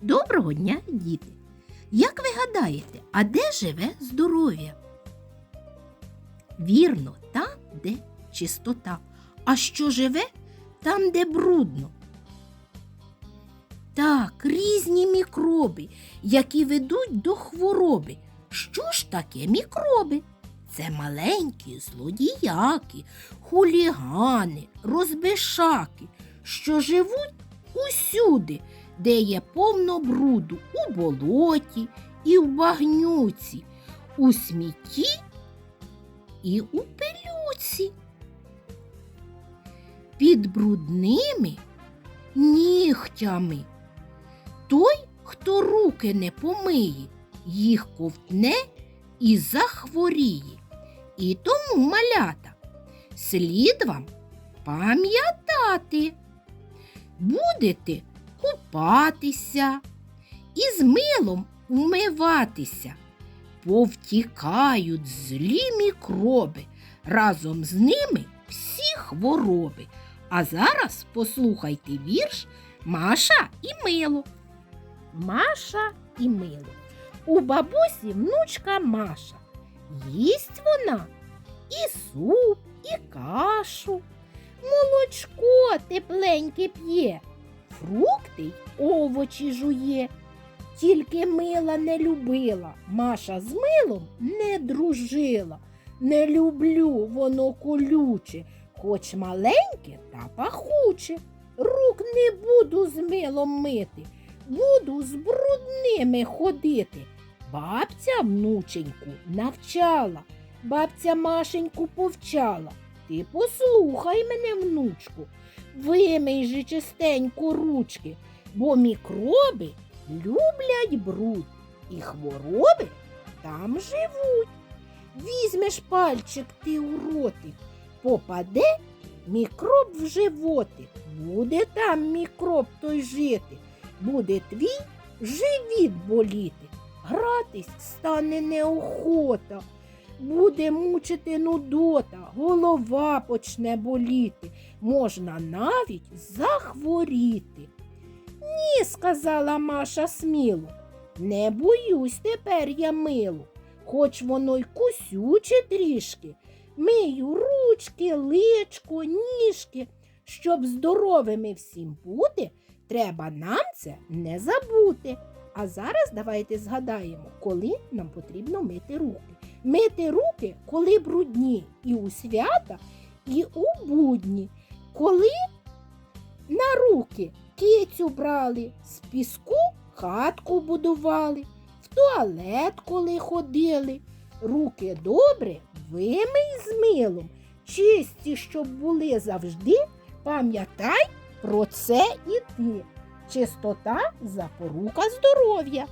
Доброго дня, діти! Як ви гадаєте, а де живе здоров'я? Вірно, там, де чистота. А що живе? Там, де брудно. Так, різні мікроби, які ведуть до хвороби. Що ж таке мікроби? Це маленькі злодіяки, хулігани, розбишаки, що живуть усюди, де є повно бруду у болоті і в багнюці, у смітті і у пилюці. Під брудними нігтями. Той, хто руки не помиє, їх ковтне і захворіє. І тому малята слід вам пам'ятати. Будете купатися і з милом умиватися. Повтікають злі мікроби, разом з ними всі хвороби. А зараз послухайте вірш Маша і Мило. Маша і Мило. У бабусі внучка Маша. Їсть вона і суп, і кашу, молочко тепленьке п'є, фрукти й овочі жує. Тільки мила не любила, Маша з милом не дружила. Не люблю воно колюче, хоч маленьке та пахуче. Рук не буду з милом мити, буду з брудними ходити. Бабця внученьку навчала, бабця Машеньку повчала. Ти послухай мене, внучку, вимий же чистенько ручки, бо мікроби люблять бруд, і хвороби там живуть. Візьмеш пальчик ти у ротик, попаде мікроб в животик, буде там мікроб той жити, буде твій живіт боліти, гратись стане неохота, буде мучити нудота, голова почне боліти, можна навіть захворіти. Ні, сказала Маша сміло, не боюсь тепер я милу, хоч воно й кусюче трішки. Мию ручки, личко, ніжки. Щоб здоровими всім бути, треба нам це не забути. А зараз давайте згадаємо, коли нам потрібно мити руки. Мити руки, коли брудні, і у свята, і у будні. Коли на руки кицю брали, з піску хатку будували, в туалет, коли ходили. Руки добре вимий з милом, чисті, щоб були завжди, пам'ятай про це і ти. Чистота запорука здоров'я.